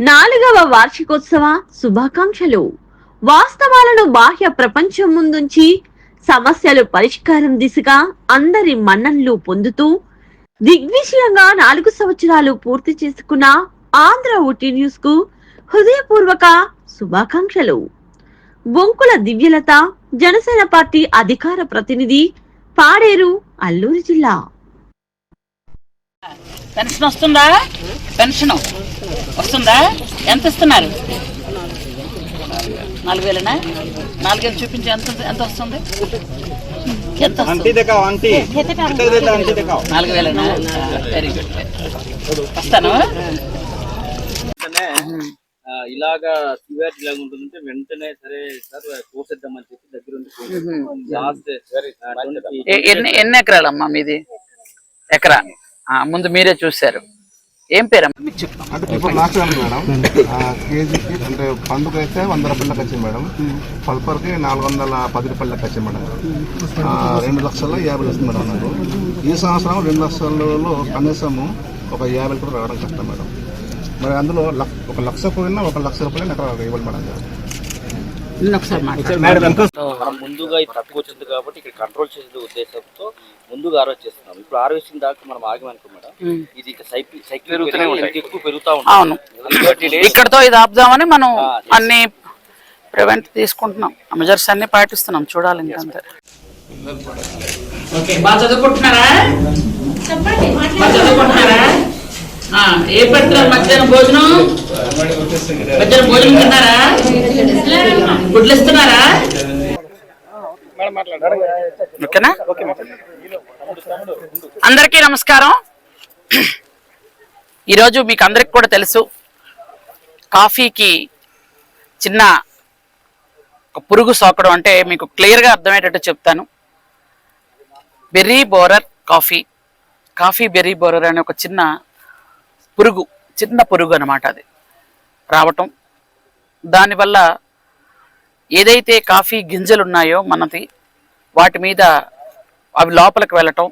నాలుగవ వార్షికోత్సవ శుభాకాంక్షలు. వాస్తవాలను బాహ్య ప్రపంచం ముందుంచి సమస్యలు పరిష్కారం దిశగా అందరి మన్ననలు పొందుతూ దిగ్విషయంగా నాలుగు సంవత్సరాలు పూర్తి చేసుకున్న ఆంధ్ర ఓటీ న్యూస్కు హృదయపూర్వక శుభాకాంక్షలు. బొంకుల దివ్యలత జనసేన పార్టీ అధికార ప్రతినిధి పాడేరు అల్లూరు జిల్లా. పెన్షన్ వస్తుందా? పెన్షన్. వస్తుందా? ఎంత ఇస్తున్నారు? నాలుగు వేలనా నాలుగు వేలు చూపించి ఎంత ఎంత వస్తుంది? ఎంత నాలుగు వేలనా వెరీ గుడ్ వస్తాను? ఇలాగా ఫీవర్ ఇలాగ ఉంటుందంటే వెంటనే సరే సార్ కోసేద్దామని చెప్పి దగ్గర ఎన్ని ఎన్ని ఎకరాలమ్మా మీది? ఎకరా. ముందు మీరే చూశారు. ఏం పేరమ్మా? మీకు చెప్పు అంటే ఇప్పుడు మేడం ఆ, కేజీకి అంటే పండుగ అయితే వంద రూపాయలకి వచ్చింది మేడం. పల్పర్కి నాలుగు వందల పది రూపాయలకి వచ్చింది మేడం. ఆ, రెండు లక్షల యాభై వస్తుంది మేడం నాకు. ఈ సంవత్సరం రెండు లక్షలలో కనీసము ఒక యాభై రూపాయలు రావడం కష్టం మేడం. మరి అందులో ఒక లక్ష పోయినా ఒక లక్ష రూపాయలు నాకు ఇవ్వాలి మేడం. మనం ముందుగా ఇది తక్కువ వచ్చింది కాబట్టి ఇక్కడ కంట్రోల్ చేసే ఉద్దేశంతో ముందుగా ఆరోచిస్తున్నాం ఇప్పుడు ఆరోగ్యం దాకా మనం ఆగమనుకో మేడం ఇది అవును. ఇక్కడతో ఇది ఆపుదామని మనం అన్ని ప్రివెంట్ తీసుకుంటున్నాం. మెజర్స్ అన్ని పాటిస్తున్నాం. చూడాలి ఇంకంతే ఓకే బాగా చదువుకుంటున్నారా? బాగా చదువుకుంటున్నారా? ఆ, ఏ పెడుతున్నారు మధ్యాహ్నం భోజనం? మధ్యాహ్నం భోజనం తిన్నారా? గుడ్లు ఇస్తున్నారా ఓకేనా? అందరికీ నమస్కారం. ఈరోజు మీకు అందరికి కూడా తెలుసు కాఫీకి చిన్న ఒక పురుగు సోకడం అంటే మీకు క్లియర్గా అర్థమయ్యేటట్టు చెప్తాను. Berry borer coffee coffee berry borer అనే ఒక చిన్న పురుగు చిన్న పురుగు అనమాట అది. రావటం. దానివల్ల ఏదైతే కాఫీ గింజలు ఉన్నాయో మనది వాటి మీద అవి లోపలికి వెళ్ళటం.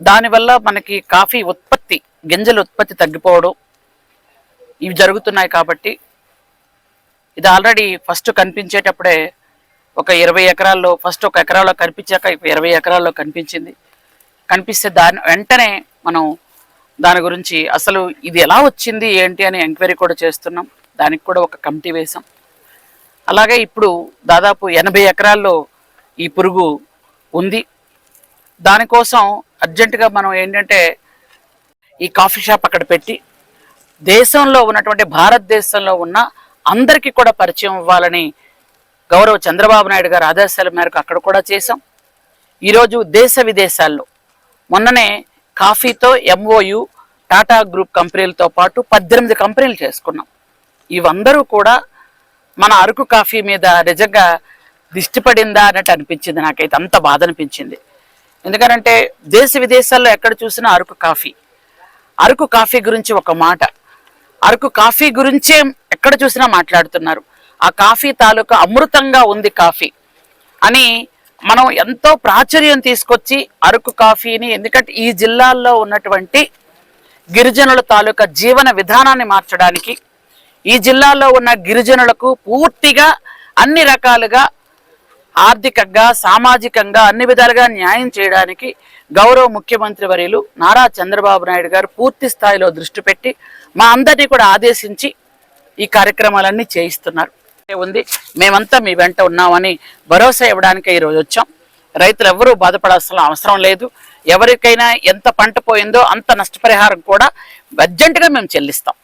దానివల్ల మనకి కాఫీ ఉత్పత్తి గింజల ఉత్పత్తి తగ్గిపోవడం ఇవి జరుగుతున్నాయి కాబట్టి ఇది ఆల్రెడీ ఫస్ట్ కనిపించేటప్పుడే ఒక ఇరవై ఎకరాల్లో ఫస్ట్ ఒక ఎకరాల్లో కనిపించాక ఇరవై ఎకరాల్లో కనిపించింది. కనిపిస్తే దాని వెంటనే మనం దాని గురించి అసలు ఇది ఎలా వచ్చింది ఏంటి అని ఎంక్వైరీ కూడా చేస్తున్నాం. దానికి కూడా ఒక కమిటీ వేసాం అలాగే ఇప్పుడు దాదాపు ఎనభై ఎకరాల్లో ఈ పురుగు ఉంది. దానికోసం అర్జెంటుగా మనం ఏంటంటే ఈ కాఫీ షాప్ అక్కడ పెట్టి దేశంలో ఉన్నటువంటి భారతదేశంలో ఉన్న అందరికీ కూడా పరిచయం ఇవ్వాలని గౌరవ చంద్రబాబు నాయుడు గారి ఆదేశాల మేరకు అక్కడ కూడా చేశాం. ఈరోజు దేశ విదేశాల్లో మొన్ననే కాఫీతో ఎంఓయు టాటా గ్రూప్ కంపెనీలతో పాటు పద్దెనిమిది కంపెనీలు చేసుకున్నాం. ఇవందరూ కూడా మన అరకు కాఫీ మీద నిజంగా దిష్టి పడిందా అన్నట్టు అనిపించింది. నాకైతే అంత బాధ అనిపించింది. ఎందుకంటే దేశ విదేశాల్లో ఎక్కడ చూసినా అరకు కాఫీ. అరకు కాఫీ గురించి ఒక మాట. అరకు కాఫీ గురించే ఎక్కడ చూసినా మాట్లాడుతున్నారు. ఆ కాఫీ తాలూకా అమృతంగా ఉంది కాఫీ అని మనం ఎంతో ప్రాచుర్యం తీసుకొచ్చి అరకు కాఫీని ఎందుకంటే ఈ జిల్లాల్లో ఉన్నటువంటి గిరిజనుల తాలూకా జీవన విధానాన్ని మార్చడానికి ఈ జిల్లాలో ఉన్న గిరిజనులకు పూర్తిగా అన్ని రకాలుగా ఆర్థికంగా సామాజికంగా అన్ని విధాలుగా న్యాయం చేయడానికి గౌరవ ముఖ్యమంత్రి వర్యులు నారా చంద్రబాబు నాయుడు గారు పూర్తి స్థాయిలో దృష్టి పెట్టి మా అందరినీ కూడా ఆదేశించి ఈ కార్యక్రమాలన్నీ చేయిస్తున్నారు. ఉంది? మేమంతా మీ వెంట ఉన్నామని భరోసా ఇవ్వడానికి ఈరోజు వచ్చాం. రైతులు ఎవరూ బాధపడాల్సిన అవసరం లేదు. ఎవరికైనా ఎంత పంట పోయిందో అంత నష్టపరిహారం కూడా అర్జెంటుగా మేము చెల్లిస్తాం.